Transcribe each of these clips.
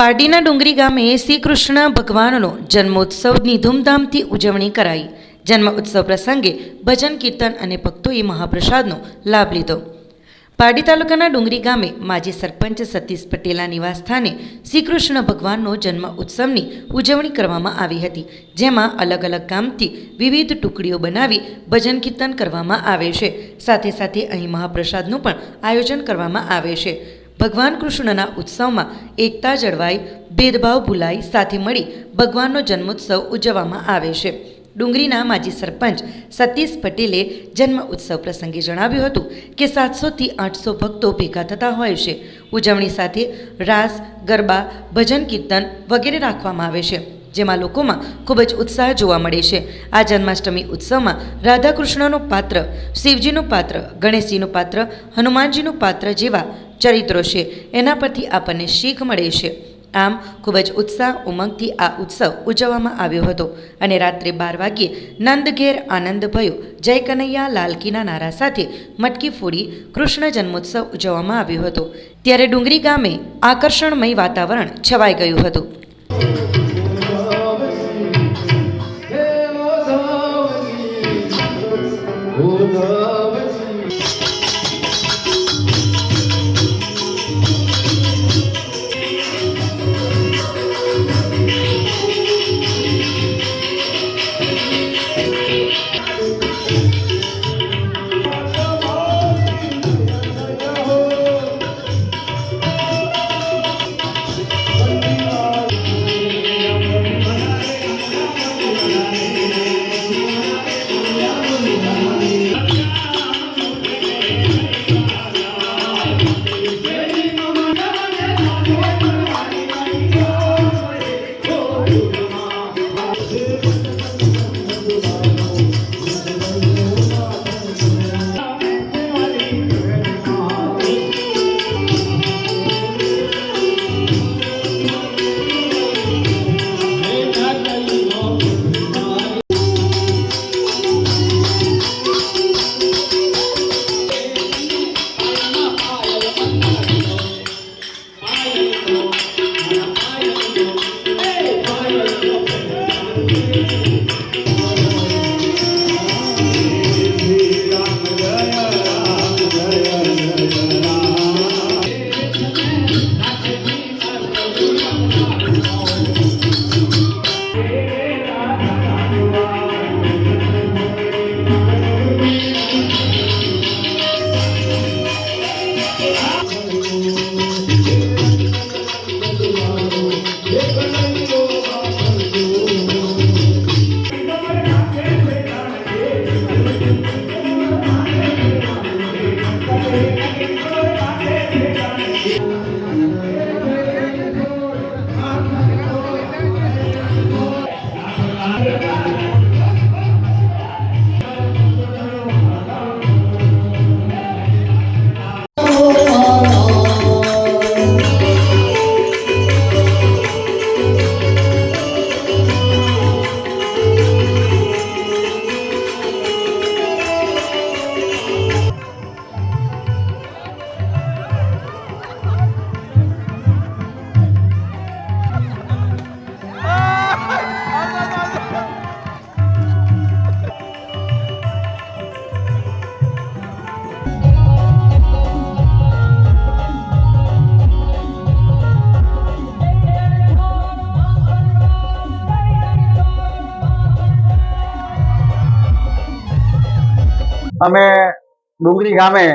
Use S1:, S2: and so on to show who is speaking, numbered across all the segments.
S1: પારડીના ડુંગરી ગામે શ્રી કૃષ્ણ ભગવાનનો જન્મોત્સવની ધૂમધામથી ઉજવણી કરાઈ. જન્મ ઉત્સવ પ્રસંગે ભજન, કીર્તન અને ભક્તોએ મહાપ્રસાદનો લાભ લીધો. પારડી તાલુકાના ડુંગરી ગામે માજી સરપંચ સતીશ પટેલના નિવાસસ્થાને શ્રી કૃષ્ણ ભગવાનનો જન્મ ઉત્સવની ઉજવણી કરવામાં આવી હતી, જેમાં અલગ અલગ ગામથી વિવિધ ટુકડીઓ બનાવી ભજન, કીર્તન કરવામાં આવે છે. સાથે સાથે અહીં મહાપ્રસાદનું પણ આયોજન કરવામાં આવે છે. ભગવાન કૃષ્ણના ઉત્સવમાં એકતા જળવાઈ, ભેદભાવ ભૂલાઈ, સાથે મળી ભગવાનનો જન્મોત્સવ ઉજવવામાં આવે છે. ડુંગરીના માજી સરપંચ સતીશ પટેલે જન્મ ઉત્સવ પ્રસંગે જણાવ્યું હતું કે સાતસોથી આઠસો ભક્તો ભેગા થતા હોય છે. ઉજવણી સાથે રાસ, ગરબા, ભજન કીર્તન વગેરે રાખવામાં આવે છે, જેમાં લોકોમાં ખૂબ જ ઉત્સાહ જોવા મળે છે. આ જન્માષ્ટમી ઉત્સવમાં રાધાકૃષ્ણનું પાત્ર, શિવજીનું પાત્ર, ગણેશજીનું પાત્ર, હનુમાનજીનું પાત્ર જેવા ચરિત્રો છે. એના પરથી આપણને શીખ મળે છે. આમ, ખૂબ જ ઉત્સાહ ઉમંગથી આ ઉત્સવ ઉજવવામાં આવ્યો હતો. અને રાત્રે બાર વાગ્યે નંદઘેર આનંદ ભયો, જય કનૈયા લાલકીના નારા સાથે મટકી ફોડી કૃષ્ણ જન્મોત્સવ ઉજવવામાં આવ્યો હતો. ત્યારે ડુંગરી ગામે આકર્ષણમય વાતાવરણ છવાઈ ગયું હતું.
S2: અમે ડુંગરી ગામે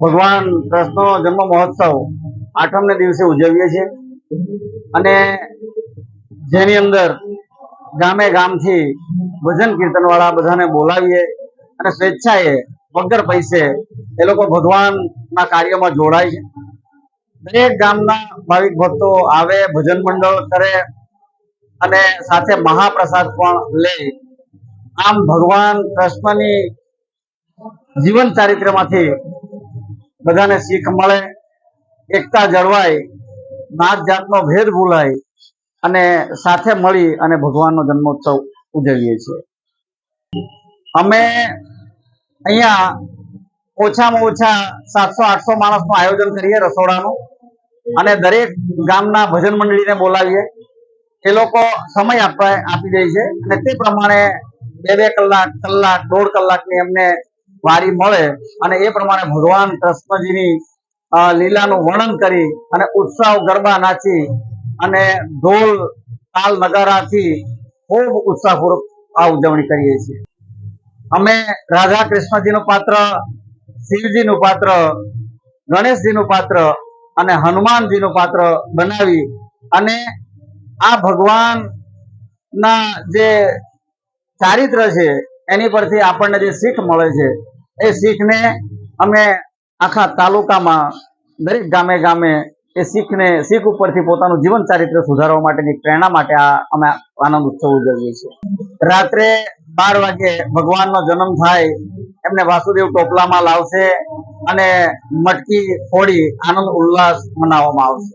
S2: ભગવાન કૃષ્ણનો જન્મ મહોત્સવ આઠમને દિવસે ઉજવીએ છીએ. અને જેની અંદર ગામે ગામથી ભજન કીર્તન વાળા બધાને બોલાવીએ અને સ્વેચ્છાએ વગર પૈસે એ લોકો ભગવાનના કાર્યમાં જોડાય છે. દરેક ગામના ભાવિક ભક્તો આવે, ભજન મંડળ કરે અને સાથે મહાપ્રસાદ પણ લે. આમ ભગવાન કૃષ્ણની જીવન ચારિત્રમાંથી બધાને શીખ મળે, એકતા જળવાય, નાત જાતનો ભેદ ભૂલાય અને સાથે મળી અને ભગવાનનો જન્મોત્સવ ઉજવીએ છીએ. અમે અહીંયા ઓછામાં ઓછા સાતસો, આઠસો માણસનું આયોજન કરીએ રસોડાનું અને દરેક ગામના ભજન મંડળીને બોલાવીએ. એ લોકો સમય આપવા આપી દે છે અને તે પ્રમાણે બે બે કલાક કલાક, દોઢ કલાકની એમને વારી મળે અને એ પ્રમાણે ભગવાન કૃષ્ણજીની લીલાનું વર્ણન કરી અને ઉત્સાહ ગરબા નાચી અને ઢોલ, તાલ નગારાથી ખૂબ ઉત્સાહપૂર્વક આ ઉજવણી કરીએ છીએ. અમે રાધા કૃષ્ણજીનું પાત્ર, શિવજીનું પાત્ર, ગણેશજીનું પાત્ર અને હનુમાનજીનું પાત્ર બનાવી અને આ ભગવાન ના જે ચારિત્ર છે એની પરથી આપણને જે શીખ મળે છે, એ શીખને અમે આખા તાલુકામાં દરેક ગામે ગામે એ શીખને શીખ ઉપરથી પોતાનું જીવન ચારિત્ર સુધારવા માટેની પ્રેરણા માટે આ અમે આનંદ ઉત્સવ ઉજવીએ છીએ. રાત્રે બાર વાગે ભગવાનનો જન્મ થાય, એમને વાસુદેવ ટોપલામાં લાવશે અને મટકી ફોડી આનંદ ઉલ્લાસ મનાવવામાં આવશે.